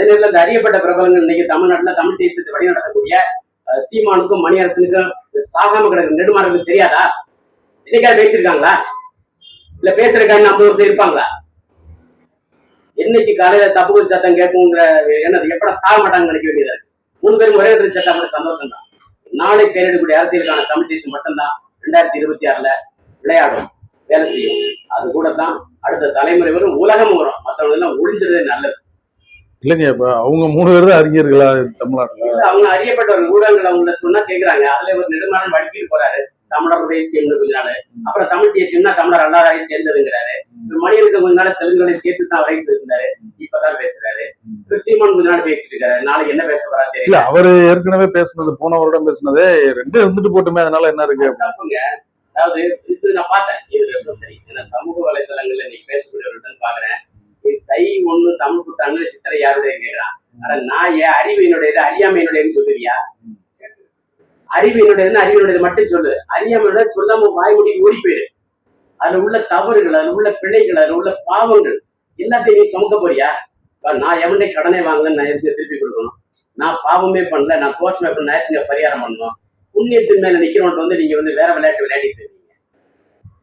அதே நேரத்தில் இந்த அறியப்பட்ட பிரபலங்கள் இன்னைக்கு தமிழ்நாட்டுல தமிழ் தேசத்தை வழிநடத்தக்கூடிய நடத்தக்கூடிய சீமானுக்கும் மணியரசனுக்கும் சாகாம கிடக்கிற நெடுமாறனுக்கு தெரியாதா? இன்னைக்காவது பேசியிருக்காங்களா? இல்ல பேசுறதுக்கான ஐம்பது ஒரு இருப்பாங்களா? என்னைக்கு காலையில தப்பு சத்தம் கேட்குங்கிற என்னது எப்படா சாக மாட்டாங்கன்னு நினைக்க வேண்டியதா இருக்கு? மூணு பேரும் ஒரே இடத்துல சட்டம் கூட சந்தோஷம் தான் நாளை பேரிடக்கூடிய அரசியலுக்கான தமிழ் தேசம் மட்டும்தான் ரெண்டாயிரத்தி இருபத்தி ஆறுல விளையாடும் வேலை செய்யும். அது கூட தான் அடுத்த தலைமுறை வரும் உலகம் வரும். மற்றவங்க எல்லாம் ஒழிஞ்சிருந்தே நல்லது. இல்லைங்க இப்ப அவங்க மூணு பேர் தான் அறிஞர்களா தமிழ்நாட்டுல? அவங்க அறியப்பட்டவர் ஊடகங்கள் அவங்கள சொன்னா கேக்குறாங்க. அதுல ஒரு நெடுமாறன் வடிக்கிட்டு போறாரு. தமிழர் தேசியம்னு கொஞ்ச நாள் அப்புறம் தமிழ் தேசியம்னா தமிழர் அல்லாதாரையும் சேர்ந்ததுங்கிறாரு. மணியரசன் கொஞ்ச நாள் தெலுங்குகளை சேர்த்து தான் வரை இருந்தாரு இப்பதான் பேசுறாரு. சீமான் கொஞ்ச நாள் பேசிட்டு இருக்காரு. நாளைக்கு என்ன பேச போறா தெரியல. அவரு ஏற்கனவே பேசுனது போன வருடம் பேசுனதே ரெண்டு இருந்துட்டு போட்டுமே அதனால என்ன இருக்கு? அதாவது இது நான் பார்த்தேன். இது ரொம்ப சரி. ஏன்னா சமூக வலைதளங்கள்ல இன்னைக்கு பேசக்கூடியவர்கள் பாக்குறேன் தை ஒண்ணு தமிழ் புத்தாண்டு சித்திரை யாருடைய கேட்கிறான் ஆனா நான் ஏன் அறிவு என்னுடையது அறியாமை சொல்லுவியா அறிவு என்னுடையதுன்னு அறிவினுடையது மட்டும் சொல்லு. அறியாமையோட சொல்லாம வாய் மூடி ஓடி போயிரு. அதுல உள்ள தவறுகள் அதுல உள்ள பிழைகள் அதுல உள்ள பாவங்கள் எல்லாத்தையும் நீ சுமக்க போறியா? நான் எவனே கடனை வாங்கலன்னு நான் எடுத்து திருப்பி கொடுக்கணும். நான் பாவமே பண்ணல நான் தோஷமே பண்ண நேரத்துக்கு பரிகாரம் பண்ணணும்? புண்ணியத்தின் மேல நிக்கிறவன்ட்டு வந்து நீங்க வந்து வேற விளையாட்டு விளையாடிட்டு இருக்கீங்க.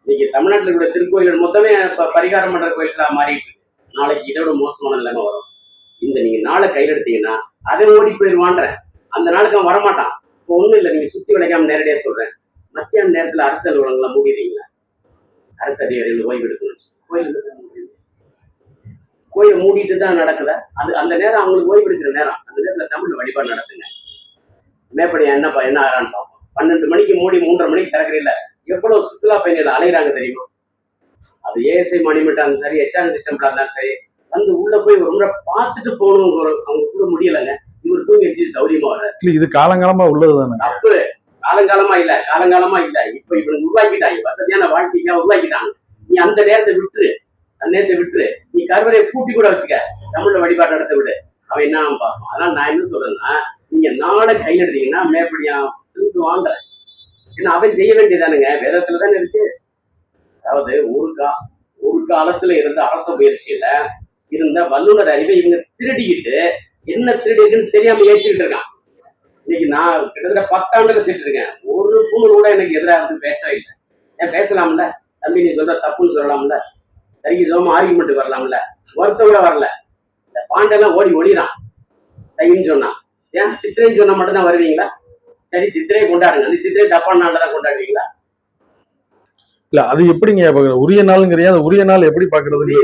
நீங்க தமிழ்நாட்டில் இருக்கிற திருக்கோயில்கள் மொத்தமே பரிகாரம் பண்ற கோயில்களா மாறிட்டு நாளைக்கு இதோட மோசமான நிலைமை வரும். இந்த நீங்க நாளை கையில் எடுத்தீங்கன்னா அதை ஓடி போயிடுவான்றேன் அந்த நாளுக்கு அவன் வரமாட்டான். இப்போ ஒண்ணும் இல்லை நீங்க சுத்தி விளைக்காம நேரடியா சொல்றேன். மத்தியான நேரத்துல அரசு அலுவலகங்களை மூடிடுவீங்களா அரசு அதிகாரிகள் ஓய்வு எடுக்கணும் கோயில் கோயில் மூடிட்டு தான் நடக்கல. அது அந்த நேரம் அவங்களுக்கு ஓய்வு எடுக்கிற நேரம். அந்த நேரத்துல தமிழ் வழிபாடு நடத்துங்க. மேப்படி என்னப்பா என்ன ஆறான்னு பார்ப்போம். பன்னெண்டு மணிக்கு மூடி மூன்றரை மணிக்கு திறக்கிறீல்ல. எவ்வளவு சுற்றுலா பயணிகள் அலைகிறாங்க தெரியுமா? அது ஏஎஸ்ஐ மானிமெண்டா இருந்தாலும் சரி ஹெச்ஆர் சிஸ்டம்ல இருந்தாலும் சரி வந்து உள்ள போய் ஒரு முறை பார்த்துட்டு போகணும் அவங்க கூட முடியலைங்க. இவர் தூங்கி வச்சு சௌரியமா இல்ல இது காலங்காலமா உள்ளது தானே தப்பு. காலங்காலமா இல்ல காலங்காலமா இல்ல. இப்ப இவனுக்கு உருவாக்கிட்டாங்க. வசதியான வாழ்க்கைக்காக உருவாக்கிட்டாங்க. நீ அந்த நேரத்தை விட்டுரு. அந்த நேரத்தை விட்டுரு. நீ கருவறையை பூட்டி கூட வச்சுக்க. தமிழ்ல வழிபாடு நடத்த விடு. அவன் என்ன பார்ப்பான். அதனால நான் என்ன சொல்றேன்னா நீங்க நாளை கையில் எடுத்தீங்கன்னா மேற்படியா வாங்கல ஏன்னா அவன் செய்ய வேண்டியதானுங்க வேதத்துல தானே இருக்கு. அதாவது ஒரு கா ஒரு காலத்துல இருந்த அரச முயற்சியில இருந்த வல்லுநர் அறிவை இவங்க திருடிக்கிட்டு என்ன திருடி தெரியாம ஏச்சுக்கிட்டு இருக்கான் இன்னைக்கு நான் கிட்டத்தட்ட பத்தாண்டுல திட்டிருக்கேன் ஒரு பூணு கூட எனக்கு எதிராக இருந்து பேசவே இல்லை. ஏன் பேசலாம்ல? தம்பி நீ சொல்ற தப்புன்னு சொல்லலாம்ல? சரிக்கு சோமா ஆர்குமெண்ட் வரலாம்ல? ஒருத்த கூட வரல. இந்த பாண்டெல்லாம் ஓடி ஒளிறான். தைன்னு சொன்னான். ஏன்? சித்திரைன்னு சொன்னா மட்டும்தான் வருவீங்களா? சரி சித்திரையை கொண்டாடுங்க. அந்த சித்திரை தப்பான நாளில் தான் கொண்டாடுவீங்களா? இல்ல அது எப்படிங்க உரிய நாளுங்கிறீங்க அந்த உரிய நாள் எப்படி பாக்குறது உரிய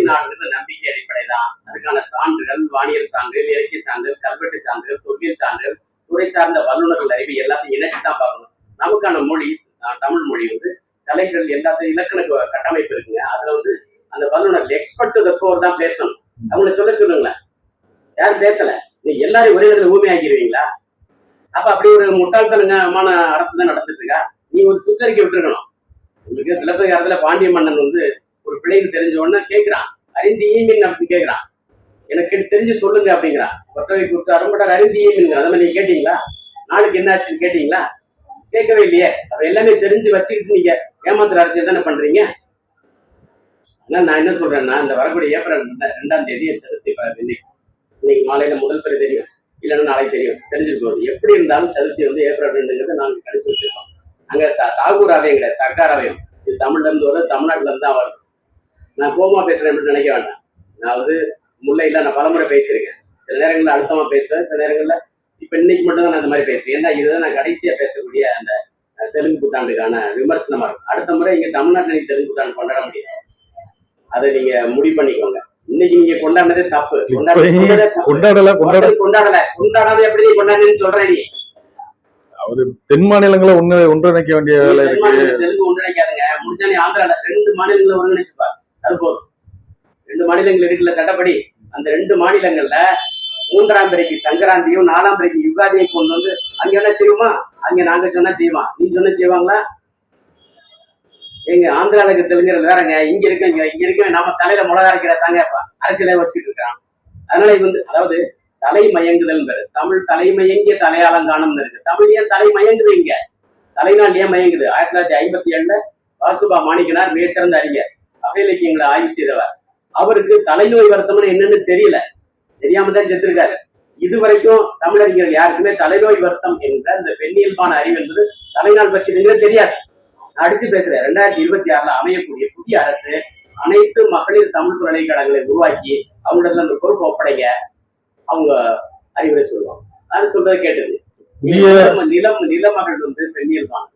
நம்பிக்கை அடிப்படை தான் அதுக்கான சான்றுகள் வானியல் சான்றுகள் இலக்கிய சான்றுகள் கல்வெட்டு சான்றுகள் தொழில் சான்றுகள் துறை சார்ந்த வல்லுநர்கள் அறிவு எல்லாத்தையும் இணைச்சு தான் பார்க்கணும். நமக்கான மொழி தமிழ் மொழி வந்து கலைகள் எல்லாத்தையும் இலக்கண கட்டமைப்பு இருக்குங்க. அதுல வந்து அந்த வல்லுநர் எக்ஸ்பர்ட் கோர் தான் பேசணும். அவங்கள சொல்ல சொல்லுங்களேன். யாரும் பேசல. நீ எல்லாரையும் ஒரே இடத்துல ஊமை ஆக்கிடுவீங்களா அப்ப அப்படி ஒரு முட்டாள்தனமான அரசு தான் நடந்துட்டு இருக்கா? நீ ஒரு சுற்றறிக்கை விட்டுருக்கணும். உங்களுக்கு சிலப்பதிகாரத்துல பாண்டிய மன்னன் வந்து ஒரு பிள்ளைக்கு தெரிஞ்ச உடனே கேட்கிறான். அறிந்து ஈமின் அப்படி கேட்கிறான். எனக்கு தெரிஞ்சு சொல்லுங்க அப்படிங்கிறான். ஒற்றவை கொடுத்து அரும்பட்டார் அறிந்து ஈமின் அதை மாதிரி நீங்க கேட்டீங்களா? நாளுக்கு என்ன ஆச்சுன்னு கேட்டீங்களா? கேட்கவே இல்லையே. அதை எல்லாமே தெரிஞ்சு வச்சுக்கிட்டு நீங்க ஏமாத்துற அரசியல் தானே பண்றீங்க? அதனால நான் என்ன சொல்றேன்னா இந்த வரக்கூடிய ஏப்ரல் ரெண்டாம் தேதி சதுர்த்தி இன்னைக்கு. இன்னைக்கு மாலையில முதல் பேர் தெரியும். இல்லைன்னா நாளைக்கு தெரியும். தெரிஞ்சிருக்கோம் எப்படி இருந்தாலும் சதுர்த்தி வந்து ஏப்ரல் ரெண்டுங்கிறத நாங்க கணிச்சு வச்சிருக்கோம். அங்க த- தாகூர் ஆலயம் கிடையாது தக்கார் ஆலயம் இது தமிழ்ல இருந்து வருது தமிழ்நாட்டுல இருந்து தான் வருது நான் கோமா பேசுறேன் அப்படின்னு நினைக்க வேண்டாம். நான் வந்து முல்லையில நான் பலமுறை பேசியிருக்கேன். சில நேரங்கள்ல அழுத்தமா பேசுவேன் சில நேரங்கள்ல இப்ப இன்னைக்கு மட்டும் தான் நான் இந்த மாதிரி பேசுறேன் ஏன்னா இதுதான் நான் கடைசியா பேசக்கூடிய அந்த தெலுங்கு புத்தாண்டுக்கான விமர்சனமா இருக்கும். அடுத்த முறை இங்க தமிழ்நாட்டுல நீங்க தெலுங்கு புத்தாண்டு கொண்டாட முடியாது. அதை நீங்க முடிவு பண்ணிக்கோங்க. இன்னைக்கு நீங்க கொண்டாடினதே தப்பு. கொண்டாடல கொண்டாடல. கொண்டாடாத எப்படி நீ கொண்டாடுன்னு சொல்ற நீ. அவரு தென் மாநிலங்களை ஒண்ணு ஒன்றிணைக்க வேண்டிய வேலை இருக்கு. ஒன்றிணைக்காதுங்க. முடிஞ்சா நீ ஆந்திரால ரெண்டு மாநிலங்களை ஒருங்கிணைச்சுப்பா அது போதும். ரெண்டு மாநிலங்கள் இருக்குல்ல சட்டப்படி. அந்த ரெண்டு மாநிலங்கள்ல மூன்றாம் பிறைக்கு சங்கராந்தியும் நாலாம் பிறைக்கு யுகாதியும் கொண்டு வந்து அங்க என்ன செய்வோமா? அங்க நாங்க சொன்னா செய்வான் நீ சொன்னா செய்வாங்களா? எங்க ஆந்திராவுக்கு தெலுங்குறது வேறங்க. இங்க இருக்க இங்க இருக்க நாம தலையில முளகா அரைக்கிற தாங்க அரசியலை வச்சுட்டு இருக்கான். அதனால வந்து அதாவது தலை தமிழ் தலைமயங்கிய தலையாளங்கானம் இருக்கு. தமிழ் ஏன் தலைமயங்குது இங்க? தலைநாள் ஏன் மயங்குது? ஆயிரத்தி தொள்ளாயிரத்தி ஐம்பத்தி ஏழுல வாசுபா மாணிக்கனார் மிகச்சிறந்த அறிஞர். அவை இலக்கியங்களை ஆய்வு செய்தவர். அவருக்கு தலைநோய் வருத்தம்னு என்னன்னு தெரியல. தெரியாம தான் செத்துருக்காரு. இதுவரைக்கும் தமிழறிஞர்கள் யாருக்குமே தலைநோய் வருத்தம் என்ற இந்த பெண்ணியல்பான அறிவு என்பது தலைநாள் பட்சத்துக்கு தெரியாது. நான் அடிச்சு பேசுறேன். ரெண்டாயிரத்தி இருபத்தி ஆறுல அமையக்கூடிய புதிய அரசு அனைத்து மகளிர் தமிழ் பல்கலைக்கழகங்களை உருவாக்கி அவங்களிடத்துல அந்த பொறுப்பு ஒப்படைங்க. அவங்க அறிவுரை சொல்லுவாங்க. அது சொல்றதை கேட்டது. நிலம் நிலம் நிலமகள் வந்து பெண்ணியல்பானது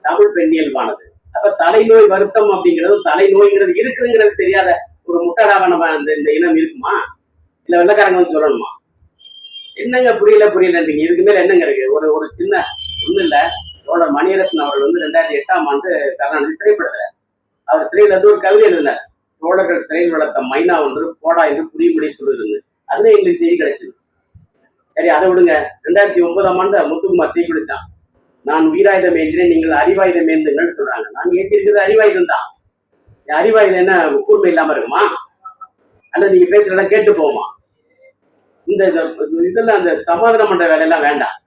தமிழ் பெண்ணியல்பானது அப்ப தலைநோய் வருத்தம் அப்படிங்கிறது தலைநோய்ங்கிறது இருக்குதுங்கிறது தெரியாத ஒரு முட்டாளாக நம்ம அந்த இந்த இனம் இருக்குமா? இல்ல வெள்ளக்காரங்க வந்து சொல்லணுமா? என்னங்க புரியல புரியலன்றீங்க. இதுக்கு மேல என்னங்க இருக்கு? ஒரு ஒரு சின்ன ஒண்ணும் இல்ல. தோழர் மணியரசன் அவர்கள் வந்து ரெண்டாயிரத்தி எட்டாம் ஆண்டு கருணாநிதி சிறைப்படுத்துறார். அவர் சிறையில் இருந்து ஒரு கவிதை எழுதினார். தோழர்கள் சிறையில் வளர்த்த மைனா ஒன்று போடா என்று புரியும்படி சொல்லுது அதுல எங்களுக்கு செய்தி கிடைச்சது. சரி அதை விடுங்க. ரெண்டாயிரத்தி ஒன்பதாம் ஆண்டு முத்துக்குமார் தீக்குளிச்சான் நான் வீராயுதம் ஏந்தினேன் நீங்கள் அறிவாயுதம் ஏந்துங்கள் சொல்றாங்க. நான் ஏற்றிருக்கிறது அறிவாயுதம் தான். அறிவாயுதம் என்ன கூர்மை இல்லாம இருக்குமா? அல்ல நீங்க பேசுறதெல்லாம் கேட்டு போகுமா? இந்த இதெல்லாம் அந்த சமாதானம் பண்ற வேலையெல்லாம் வேண்டாம்.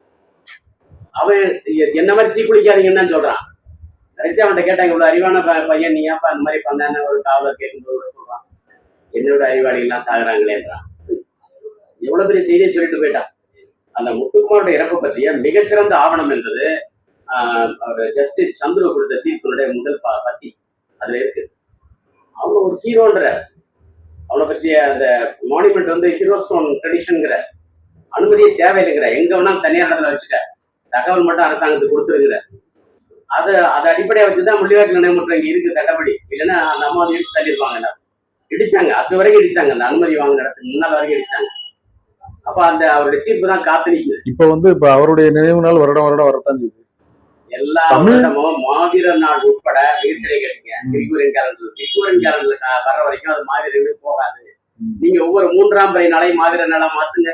அவன் என்ன மாதிரி தீக்குளிக்காதீங்கன்னு சொல்றான். கடைசி அவன்கிட்ட கேட்டாங்க இவ்வளவு அறிவான ப- பையன் நீ ஏன் அந்த மாதிரி பண்ணான்னு? ஒரு காவலர் கேட்கும்போது கூட சொல்றான். என்னோட அறிவாளிகள்லாம் சாகுறாங்களேன்றான். எவ்வளவு பெரிய செய்தியை சொல்லிட்டு போயிட்டான் அந்த முத்துக்குமாரோட இறப்பை பற்றிய மிகச்சிறந்த ஆவணம் என்பது அவர் ஜஸ்டிஸ் சந்துரு கொடுத்த தீர்ப்பினுடைய முதல் ப- பத்தி. அதுல இருக்கு. அவங்க ஒரு ஹீரோன்ற. அவளை பற்றிய அந்த மானுமெண்ட் வந்து ஹீரோ ஸ்டோன் ட்ரெடிஷனுங்கிற அனுமதியே தேவையில்லைங்கிற. எங்க வேணாலும் தனியார் இடத்துல வச்சுக்க. தகவல் மட்டும் அரசாங்கத்துக்கு கொடுத்துருங்கிற. அதை அதை அடிப்படையாக வச்சுதான் முள்ளிவாய்க்கு நினைவுற்ற இங்க இருக்கு சட்டப்படி. இல்லைன்னா அந்த அம்மா வந்து இடிச்சு தள்ளியிருப்பாங்க இடிச்சாங்க. அது வரைக்கும் இடிச்சாங்க. அந்த அனுமதி வாங்கின இடத்துக்கு முன்னால் வரைக்கும் இடிச்சாங்க. அப்ப அந்த அவருடைய தீர்ப்பு தான் காத்து நிக்குது இப்ப வந்து இப்ப அவருடைய நினைவு நாள் வருடம் வருடம் வரத்தான் செய்யுது. எல்லா வருடமும் மாவீரர் நாள் உட்பட மிகச்சிறை கேட்டீங்க கிரிகோரியன் கேலண்டர் கிரிகோரியன் கேலண்டர் வர்ற வரைக்கும் அது மாவீரர்களுக்கு போகாது. நீங்க ஒவ்வொரு மூன்றாம் பிறை நாளை மாவீரர் நாளா மாத்துங்க.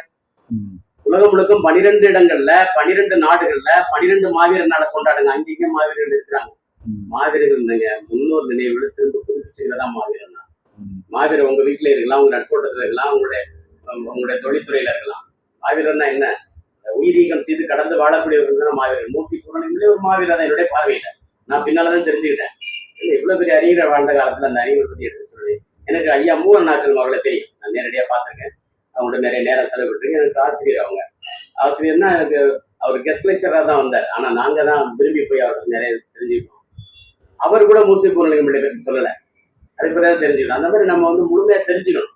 உலகம் முழுக்கும் பனிரெண்டு இடங்கள்ல பனிரெண்டு நாடுகள்ல பனிரெண்டு மாவீரர் நாளை கொண்டாடுங்க. அங்கேயும் மாவீரர்கள் இருக்கிறாங்க. மாவீரர்கள் இருந்தங்க முன்னோர் நினைவுகளை திரும்ப புதுப்பிச்சுக்கிறதா மாவீரர் நாள். மாவீரர் உங்க வீட்டுல இருக்கலாம் உங்க நட்போட்டத்துல இருக்கலாம் உங்களுடைய உங்களுடைய தொழில்துறையில இருக்கலாம். மாவீரர்னா என்ன? உயிரீகம் செய்து கடந்து வாழக்கூடியவர்கள் தான் மாவீரர். மூசி பூரணங்களே ஒரு மாவீரர் தான் என்னுடைய பார்வையில. நான் பின்னாலதான் தெரிஞ்சுக்கிட்டேன். இவ்வளவு பெரிய அறிஞர் வாழ்ந்த காலத்துல அந்த அறிஞரை பத்தி எடுத்து சொல்லி எனக்கு ஐயா மூ நாச்சல் அவர்களை தெரியும். நான் நேரடியா பார்த்துருக்கேன். அவங்களோட நிறைய நேரம் செலவிட்டுருக்கேன். எனக்கு ஆசிரியர் அவங்க. ஆசிரியர்னா எனக்கு அவர் கெஸ்ட் லெக்சராக தான் வந்தார். ஆனால் நாங்கள் தான் விரும்பி போய் அவர்கிட்ட நிறைய தெரிஞ்சுக்கிட்டோம். அவர் கூட மூசி பூரணலிங்கம் பற்றி சொல்லலை. அதுக்கு பிறகு தெரிஞ்சுக்கணும் அந்த மாதிரி நம்ம வந்து முழுமையாக தெரிஞ்சுக்கணும்.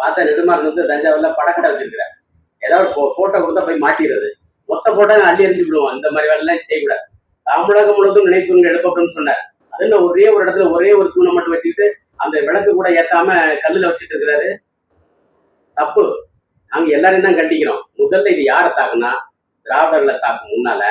பார்த்தா நெடுமாறன் வந்து தஞ்சாவூர்ல படக்கடை வச்சிருக்கிறார். ஏதாவது போட்டோ கொடுத்தா போய் மாட்டிடுறது. மொத்த போட்டோ அள்ளி எறிஞ்சு விடுவோம். இந்த மாதிரி வேலைலாம் செய்யக்கூடாது. தமிழகம் முழுவதும் நினைப்புகள் எழுப்பப்படும் சொன்னார். அதுல ஒரே ஒரு இடத்துல ஒரே ஒரு தூணை மட்டும் வச்சுக்கிட்டு அந்த விளக்கு கூட ஏத்தாம கல்லுல வச்சுட்டு இருக்கிறாரு? தப்பு. நாங்க எல்லாரையும் தான் கண்டிக்கிறோம். முதல்ல இது யாரை தாக்குனா? திராவிடர்களை தாக்கும். முன்னால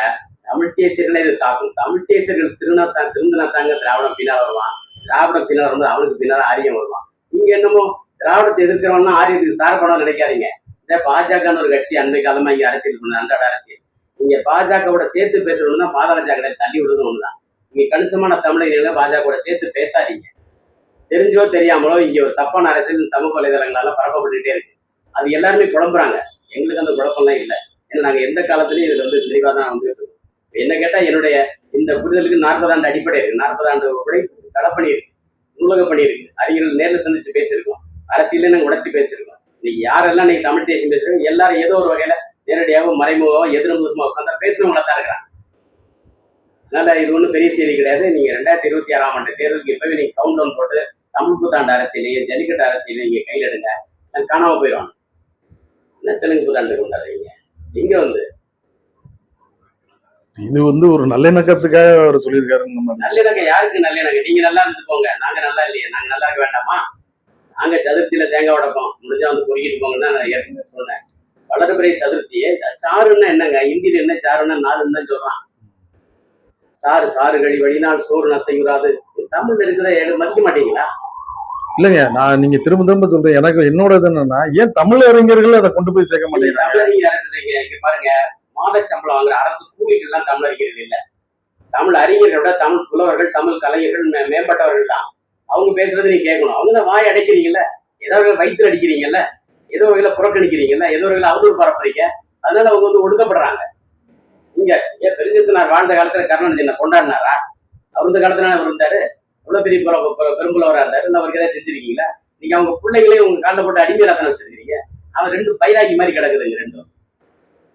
தமிழ் தேசியர்களை இது தாக்கும். தமிழ் தேசியர்கள் திருநா திருந்தினா தாங்க திராவிடம் பின்னால் வருவான். திராவிடம் பின்னால் வரும்போது அவனுக்கு பின்னால் ஆரியம் வருவான். நீங்க என்னமோ திராவிடத்தை எதிர்க்கிறவன்னா ஆரியத்துக்கு சார்பணும் நினைக்காதீங்க இந்த பாஜகன்னு ஒரு கட்சி அன்றை காலமா இங்கே அரசியல் பண்ண அன்றாட அரசியல். நீங்கள் பாஜகவோட சேர்த்து பேசணும்னா பாதாள சாக்கடை தள்ளி விடுறது ஒண்ணுதான். நீங்கள் கணிசமான தமிழர்கள் பாஜகவோட சேர்த்து பேசாதீங்க. தெரிஞ்சோ தெரியாமலோ இங்க ஒரு தப்பான அரசியல் சமூக வலைதளங்களால பரப்பப்பட்டுக்கிட்டே இருக்கு. அது எல்லாருமே குழம்புறாங்க. எங்களுக்கு அந்த குழப்பம்லாம் இல்லை. ஏன்னா நாங்க எந்த காலத்துலயும் இதுல வந்து தெளிவா தான் வந்து என்ன கேட்டா என்னுடைய இந்த புரிதலுக்கு நாற்பது ஆண்டு அடிப்படை இருக்கு. நாற்பது ஆண்டு உழைப்பு தடை பண்ணியிருக்கு நூலக பண்ணியிருக்கு அறிஞர்கள் நேரில் சந்திச்சு பேசியிருக்கோம். அரசியல நாங்க உடைச்சு பேசியிருக்கோம். இன்னைக்கு யாரெல்லாம் நீங்க தமிழ் தேசியம் பேசுறோம் எல்லாரும் ஏதோ ஒரு வகையில நேரடியாகவும் மறைமுகமாக எதிர்முகமாக உட்காந்து பேசுறவங்களா தான் இருக்கிறாங்க. அதனால இது ஒன்றும் பெரிய செய்தி கிடையாது. நீங்க ரெண்டாயிரத்தி இருபத்தி ஆறாம் ஆண்டு தேர்தலுக்கு எப்பவே நீங்க கவுண்ட் டவுன் போட்டு தமிழ் புத்தாண்டு அரசியலையும் ஜல்லிக்கட்டு அரசியலையும் நீங்க கையில் எடுங்க. நான் காணாம போயிடுவாங்க. என்ன தெலுங்கு புத்தாண்டு கொண்டாடுறீங்க? இங்க வந்து? இது வந்து ஒரு நல்லிணக்கத்துக்காக அவர் சொல்லியிருக்காருன்னு நம்ம நல்லிணக்கம் யாருக்கு நல்லிணக்கம் நீங்க நல்லா இருந்து போங்க நாங்க நல்லா இல்லையே. நாங்க நல்லா இருக்க வேண்டாமா? நாங்க சதுர்த்தியில தேங்காய் உடைப்போம். முடிஞ்சா வந்து பொறுக்கிட்டு போங்கன்னு நான் ஏற்கனவே சொன்னேன். வளர்பிறை சதுர்த்தியே சாருன்னா என்னங்க? இந்தியில என்ன சாருன்னா நாலுன்னு தான் சொல்றான். சாறு சாறு கழி வழினால் சோறு நசையுறாது. தமிழ்ல இருக்கிறத மதிக்க மாட்டீங்களா? இல்லைங்க நான் நீங்க திரும்ப திரும்ப சொல்றேன். எனக்கு என்னோட இது என்னன்னா ஏன் தமிழ் அறிஞர்கள் அதை கொண்டு போய் சேர்க்க மாட்டேங்கிறாங்க? பாருங்க மாத சம்பளம் வாங்குற அரசு கூலிகள் எல்லாம் தமிழ் அறிஞர்கள் இல்ல. தமிழ் அறிஞர்களை விட தமிழ் புலவர்கள் தமிழ் கலைஞர்கள் மேம்பட்டவர்கள் தான். அவங்க பேசுறது நீங்க கேட்கணும். அவங்க தான் வாய் அடைக்கிறீங்கல்ல? ஏதோ ஒரு வயிற்று அடிக்கிறீங்கல்ல? ஏதோ வகையில புறக்கணிக்கிறீங்கல்ல? ஏதோ வகையில அவதூறு பரப்புறீங்க. அதனால அவங்க வந்து ஒடுக்கப்படுறாங்க. இங்க ஏன் பெருஞ்சத்தினார் வாழ்ந்த காலத்துல கருணாநிதி என்ன கொண்டாடினாரா? அவர் இந்த காலத்துல அவர் இருந்தாரு? இவ்வளவு பெரிய பெரும்புலவரா இருந்தாரு. அவருக்கு ஏதாவது செஞ்சிருக்கீங்களா? நீங்க அவங்க பிள்ளைகளே உங்க காலில் போட்டு அடிமையில தானே வச்சிருக்கீங்க அவன் ரெண்டு பைராகி மாதிரி கிடக்குதுங்க ரெண்டும்.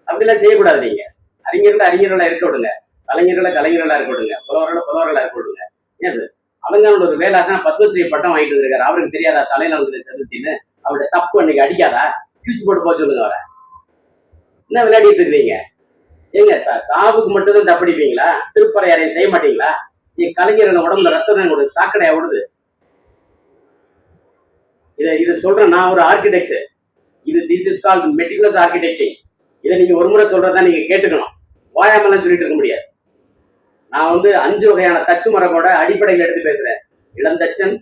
அப்படிலாம் செய்யக்கூடாது நீங்க. அறிஞர்களை அறிஞர்களா இருக்க விடுங்க கலைஞர்களை கலைஞர்களா இருக்க விடுங்க புலவர்களை புலவர்களா இருக்க விடுங்க ஏன் அவங்களோட ஒரு வேலாசனா பத்மஸ்ரீ பட்டம் வாங்கிட்டு இருக்காரு அவருக்கு தெரியாதா? தலையில வந்து செலுத்தின்னு அவருடைய தப்பு அன்னைக்கு அடிக்காதா? கிழிச்சு போட்டு போக சொல்லுங்க அவரை. என்ன விளையாடிட்டு இருக்கீங்க ஏங்க சா சாவுக்கு மட்டும்தான் தப்படிப்பீங்களா? திருப்பறையாரையும் செய்ய மாட்டீங்களா? என் கலைஞர்கள் உடம்புல ரத்தம் உங்களுக்கு சாக்கடையா விடுது இதை இதை சொல்றேன். நான் ஒரு ஆர்கிடெக்ட் இது this is call meticulous architecting இதை நீங்க ஒரு முறை சொல்றதா நீங்க கேட்டுக்கணும். வாயாமலாம் சொல்லிட்டு இருக்க முடியாது. நான் வந்து அஞ்சு வகையான தச்சு மரபோட அடிப்படையில் எடுத்து பேசுறேன். இளந்தச்சன்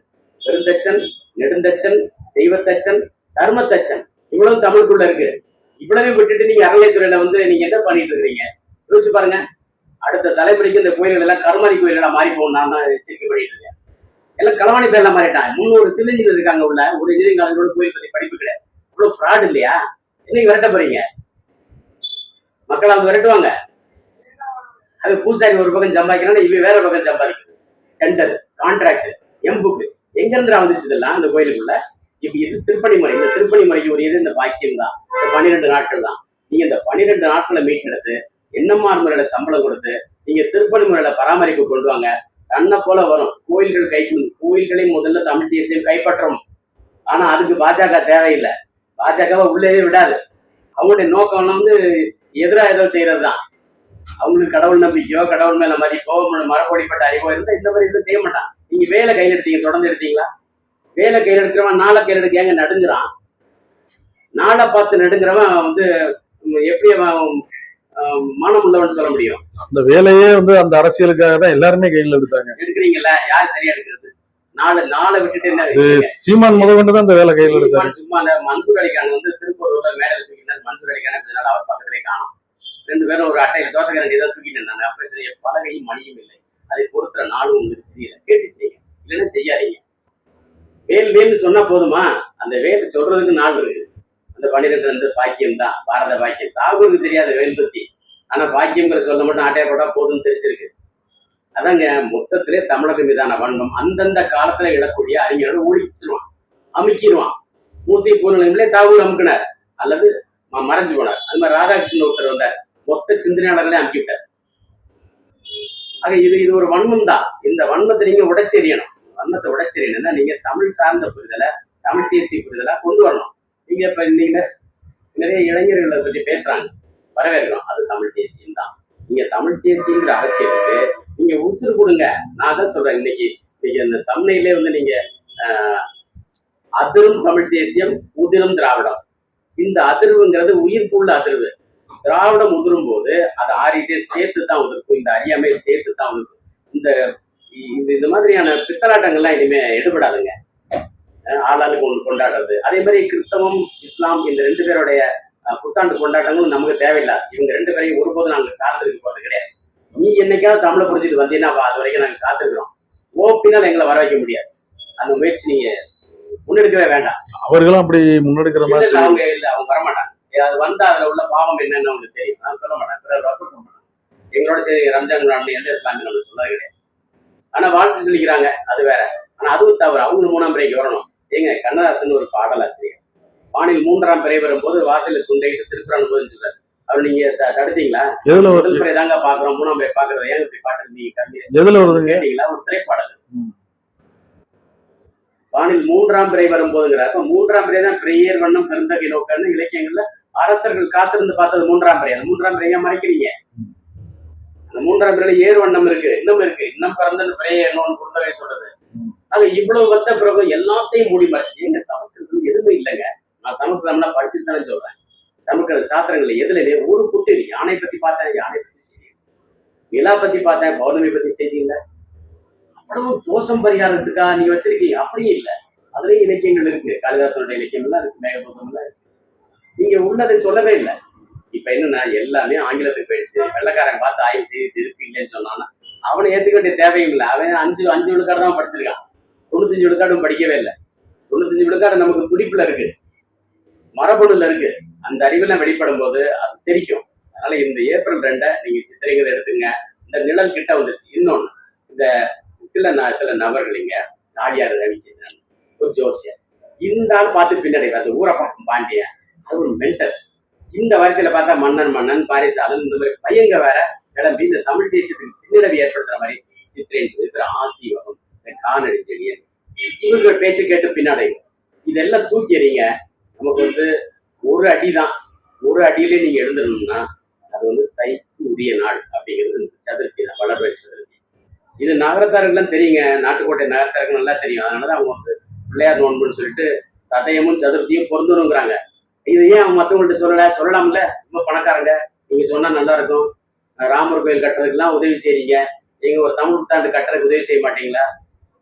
பெருந்தச்சன் நெடுந்தச்சன் தெய்வத்தச்சன் தர்மத்தச்சன். இவ்வளவு தமிழுக்குள்ள இருக்கு. இவ்வளவு விட்டுட்டு நீங்க அறநிலைத்துறையில வந்து நீங்க என்ன பண்ணிட்டு இருக்கீங்க யோசிச்சு பாருங்க. அடுத்த தலைமுறைக்கு இந்த கோயில்கள் எல்லாம் கருமாரி கோயில்களா மாறி போகும் நான் தான் எச்சரிக்கை பண்ணிட்டு இருக்கேன். எல்லாம் களவாணி பேர்லாம் மாறிட்டான் முன்னூறு சிவஞ்சினர் இருக்காங்க உள்ள. ஒரு இன்ஜினியரிங் காலேஜோட கோயில் பத்தி படிப்பு கிடையாது. இவ்வளவு ஃப்ராட் இல்லையா? என்னைக்கு விரட்ட போறீங்க? மக்கள் அவங்க விரட்டுவாங்க. அது பூசாரி ஒரு பக்கம் சம்பாதிக்கிறாங்க இவன் வேற பக்கம் சம்பாதிக்கிறது டெண்டர் கான்ட்ராக்ட் எம்புக்கு. எங்கிருந்து வந்துச்சு இதெல்லாம் அந்த கோயிலுக்குள்ள? இப்ப இது திருப்பணி முறை. இந்த திருப்பணி முறைக்கு ஒரு இது இந்த பாக்கியம் தான். இந்த பன்னிரெண்டு நாட்கள் தான். நீங்க இந்த பன்னிரெண்டு நாட்களை மீட்டெடுத்து என்னம்மார் முறையில சம்பளம் கொடுத்து நீங்க திருப்பணி முறையில பராமரிப்பு கொண்டு வாங்க. தன்னை போல வரும். கோயில்கள் கை கோயில்களை முதல்ல தமிழ் தேசியம் கைப்பற்றும். ஆனா அதுக்கு பாஜக தேவையில்லை. பாஜகவை உள்ளே விடாது. அவங்களுடைய நோக்கம் வந்து எதிராக ஏதோ செய்யறது தான் அவங்களுக்கு கடவுள் நம்பிக்கையோ கடவுள் மேல மதிப்போ மரப்பொடிப்பட்ட அறிவோ இருந்தா இந்த மாதிரி எதுவும் செய்ய மாட்டான். நீங்க வேலை கையில் எடுத்தீங்க தொடர்ந்து எடுத்தீங்களா? வேலை கையில் எடுக்கிறவன் நாளை கையில் எடுக்க ஏங்க நடுங்குறான்? நாளை பார்த்து நடுங்கிறவன் வந்து எப்படி அவன் மனம் உள்ளவன் சொல்ல முடியும்? அந்த வேலையே வந்து அந்த அரசியலுக்காக தான் எல்லாருமே கையில் எடுத்தாங்க. எடுக்கிறீங்கல்ல? யார் சரியா எடுக்கிறது? நாலு நாளை விட்டுட்டு என்ன சீமான் முத கொண்டு தான் அந்த வேலை கையில் எடுத்தாங்க சும்மா அந்த மன்சூர் அலிகான் வந்து திருப்பூர்ல மேடல் தூக்கினார் மன்சூர் அலிகான அவர் பக்கத்திலே காணும். ரெண்டு பேரும் ஒரு அட்டையில தோசைக்காரன் ஏதோ தூக்கிட்டு இருந்தாங்க. அப்ப சரி பலகையும் மணியும் இல்லை. அதை பொறுத்துற நாளும் உங்களுக்கு தெரியல. கேட்டு செய்யுங்க. இல்லைன்னா செய்யாதீங்க. வேல் வேல்னு சொன்னா போதுமா? அந்த வேல் சொல்றதுக்கு நாள் இருக்கு. அந்த பன்னிரெண்டு வந்து பாக்கியம் தான். பாரத பாக்கியம். தாகூருக்கு தெரியாத வேல் பத்தி. ஆனா பாக்கியங்கிற சொல்ல மட்டும் ஆட்டையை போட்டா போதும்னு தெரிஞ்சிருக்கு. அதாங்க மொத்தத்திலே தமிழக மீதான வன்மம். அந்தந்த காலத்துல இழக்கூடிய அறிஞர்கள் ஒழிச்சிருவான் அமுக்கிடுவான் மூசை பூர்ணிலே தாகூர் அமுக்கினார். அல்லது மறைஞ்சு போனார். அது மாதிரி ராதாகிருஷ்ணன் ஒருத்தர் வந்தார். மொத்த சிந்தனையாளர்களே அமுக்கிவிட்டார் ஆக இது இது ஒரு வன்மம் தான். இந்த வன்மத்தை நீங்க உடைச்செறியணும். வன்மத்தை உடைச்செறியணும்னா நீங்க தமிழ் சார்ந்த புரிதலை தமிழ் தேசிய புரிதலை கொண்டு வரணும். நீங்க இப்ப நீங்க நிறைய இளைஞர்களை பத்தி பேசுறாங்க. வரவேற்கிறோம். அது தமிழ் தேசியம் தான். நீங்க தமிழ் தேசியங்கிற அரசியலுக்கு நீங்க உசுறு கொடுங்க. நான் தான் சொல்றேன் இன்னைக்கு. இன்னைக்கு இந்த தமிழிலே வந்து நீங்க ஆஹ், அதிரும் தமிழ் தேசியம் உதிரும் திராவிடம். இந்த அதிர்வுங்கிறது உயிர்ப்புள்ள அதிர்வு. திராவிடம் உதிரும் போது அது ஆறிட்டே சேர்த்து தான் உதிர்க்கும். இந்த அறியாமை சேர்த்து தான் உதிர்க்கும். இந்த இந்த மாதிரியான பித்தலாட்டங்கள்லாம் இனிமே எடுபடாதுங்க. ஆளாளுக்கு ஒன்று கொண்டாடுறது. அதே மாதிரி கிறிஸ்தவம் இஸ்லாம் இந்த ரெண்டு பேருடைய புத்தாண்டு கொண்டாட்டங்களும் நமக்கு தேவையில்லை. இவங்க ரெண்டு பேரையும் ஒருபோதும் நாங்கள் சார்ந்திருக்க போறது கிடையாது. நீ என்னைக்காவது தமிழை புரிஞ்சுட்டு வந்தீங்கன்னா அது வரைக்கும் நாங்கள் காத்திருக்கிறோம். ஓப்பினால் எங்களை வர வைக்க முடியாது. அந்த முயற்சி நீங்க முன்னெடுக்கவே வேண்டாம். அவர்களும் அப்படி முன்னெடுக்கிற மாதிரி அவங்க இல்ல அவங்க வரமாட்டாங்க. அது வந்தா அதுல உள்ள பாவம் என்னன்னு அவங்களுக்கு தெரியும். நான் சொல்ல மாட்டேன். பிறர் refer பண்ண மாட்டாங்க. எங்களோட சரி ரம்ஜான் எந்த இஸ்லாமிய நம்ம சொன்னது கிடையாது. ஆனா வாழ்த்து சொல்லிக்கிறாங்க. அது வேற. ஆனா அதுவும் தவறு. அவங்க மூணாம் பிறைக்கு வரணும். ஏங்க கண்ணதாசன் ஒரு பாடலாசிரியர். வானில் மூன்றாம் பிறை வரும்போது வாசலில் துண்டையிட்டு திருக்குறான் போதுன்னு சொல்றாரு. அவர் நீங்க தடுத்தீங்களா? முதல் பிறை தாங்க பாக்குறோம் மூணாம் பிறை பாக்குறது ஏன் இப்படி பாட்டு நீங்க கேட்டீங்களா? ஒரு திரைப்பாடல். வானில் மூன்றாம் பிறை வரும்போதுங்கிற அப்ப மூன்றாம் பிறை தான் பிறையேர் வண்ணம் பெருந்தகை நோக்கன்னு இலக்கியங்கள்ல அரசர்கள் காத்திருந்து பார்த்தது மூன்றாம் பிறை. மூன்றாம் பிறையா மறைக்கிறீங்க? அந்த மூன்றாம் பிறையில ஏறு வண்ணம் இருக்கு இன்னும் இருக்கு. இன்னும் பிறந்த பிறையை என்னன்னு கொடுத்தவே சொல்றது. ஆக இவ்வளவு வந்த பிறகு எல்லாத்தையும் மூடி மறைச்சு எங்க சமஸ்கிருதம் எதுவுமே இல்லைங்க. நான் சமஸ்கிருதம்லாம் படிச்சுட்டு தானே சொல்றேன். சமஸ்கிருத சாத்திரங்கள் எதுலவே ஒரு புத்தரி யானை பத்தி பார்த்தேன் யானை பத்தி செய்தி நிலா பத்தி பார்த்தேன் பௌர்ணமி பத்தி செய்தி இல்லை. அவ்வளவு தோஷம் பரிகாரத்துக்கா நீ வச்சிருக்கீங்க? அப்படியே இல்லை. அதுலயும் இலக்கியங்கள் இருக்கு. காளிதாசனுடைய இலக்கியம் எல்லாம் இருக்கு மேகபோதம் எல்லாம் இருக்கு. நீங்க உள்ளதை சொல்லவே இல்லை. இப்ப என்னன்னா எல்லாமே ஆங்கிலத்துக்கு போயிடுச்சு. வெள்ளக்காரன் பார்த்து ஆய்வு செய்து திருப்பி இல்லைன்னு சொன்னான்னா அவனை ஏத்துக்க வேண்டிய தேவையும் இல்லை. அவன் அஞ்சு அஞ்சு விழுக்காடு தான் படிச்சிருக்கான். தொண்ணூத்தஞ்சு விழுக்காடும் படிக்கவே இல்லை. தொண்ணூத்தஞ்சு விழுக்காடு நமக்கு துடிப்புல இருக்கு. மரபணுல இருக்கு. அந்த அறிவெல்லாம் வெளிப்படும் போது அது தெரிக்கும். அதனால இந்த ஏப்ரல் ரெண்டை நீங்க சித்திரைகளை எடுத்துங்க. இந்த நிழல் கிட்ட வந்துருச்சு. இன்னொன்னு இந்த சில சில நபர்கள் இங்க நாடியார் ரவிச்சந்திரன் ஒரு ஜோசியர். இந்த ஆள் பார்த்து பின்னாடி அது ஊரை பார்க்கும் பாண்டியன். அது ஒரு மென்டல் இந்த வரிசையில பார்த்தா மன்னன் மன்னன் பாரிசாலன் இந்த மாதிரி பையங்க வேற கிளம்பி இந்த தமிழ் தேசியத்துக்கு பின்னடைவு ஏற்படுத்துற மாதிரி சித்திரேன் சொல்லி ஆசீவகம் இந்த காணடி செடியன். இவங்க பேச்சு கேட்டு பின்னாடைங்க இதெல்லாம் தூக்கி எறிங்க. நமக்கு வந்து ஒரு அடி தான் ஒரு அடியிலே நீங்க எழுந்துடணும்னா அது வந்து தைக்கு உரிய நாள் அப்படிங்கிறது இந்த சதுர்த்தி தான் வளர்வை சதுர்த்தி. இது நகரத்தாருக்கெல்லாம் தெரியுங்க. நாட்டுக்கோட்டை நகரத்தாருக்கு நல்லா தெரியும். அதனாலதான் அவங்க வந்து பிள்ளையார் நோன்புன்னு சொல்லிட்டு சதயமும் சதுர்த்தியும் பொருந்தணுங்கிறாங்க. இது ஏன் அவங்க மற்றவங்கள்ட்ட சொல்லல? சொல்லலாம்ல. ரொம்ப பணக்காரங்க. நீங்க சொன்னா நல்லா இருக்கும் ராமர் கோயில் கட்டுறதுக்கெல்லாம் உதவி செய்றீங்க. நீங்க ஒரு தமிழ் புத்தாண்டு கட்டுறதுக்கு உதவி செய்ய மாட்டீங்களா?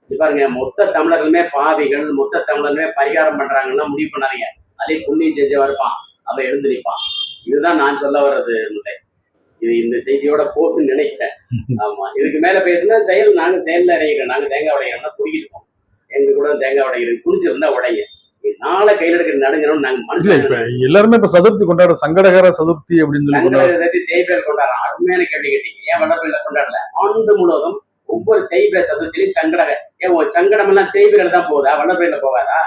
இது பாருங்க மொத்த தமிழர்களுமே பாவிகள் மொத்த தமிழர்களுமே பரிகாரம் பண்றாங்கன்னா முடிவு பண்ணாதீங்க. அதே புண்ணியம் செஞ்சவன் இருப்பான். அவன் எழுந்து நிற்பான். இதுதான் நான் சொல்ல வர்றது முல்லை. இது இந்த செய்தியோட போக்குன்னு நினைக்கிறேன். ஆமா. இதுக்கு மேல பேசினா செயல் நாங்க செயல்ல இறங்கிக்கிறோம். நாங்க தேங்காய் உடைக்கிறோம்னா குடிக்கிட்டு எங்க கூட தேங்காய் உடைக்கிறது குடிச்சிருந்தா உடைங்க. நாளை கையில எடுக்கிற நடுங்கிறோம் நாங்க மனுஷன் இப்ப எல்லாருமே இப்ப சதுர்த்தி கொண்டாடுற சங்கடகர சதுர்த்தி அப்படின்னு சொல்லி கொண்டாடுற சங்கடகர சதுர்த்தி தேய்பிரல் கொண்டாடுறோம் அருமையான கேள்வி கேட்டீங்க. ஏன் வடப்பிரில கொண்டாடல? ஆண்டு முழுவதும் ஒவ்வொரு தேய்பிர சதுர்த்திலையும் சங்கடக ஏன் சங்கடம் எல்லாம் தேய்பிரல் தான் போகுதா? வடப்பிரில போகாதா?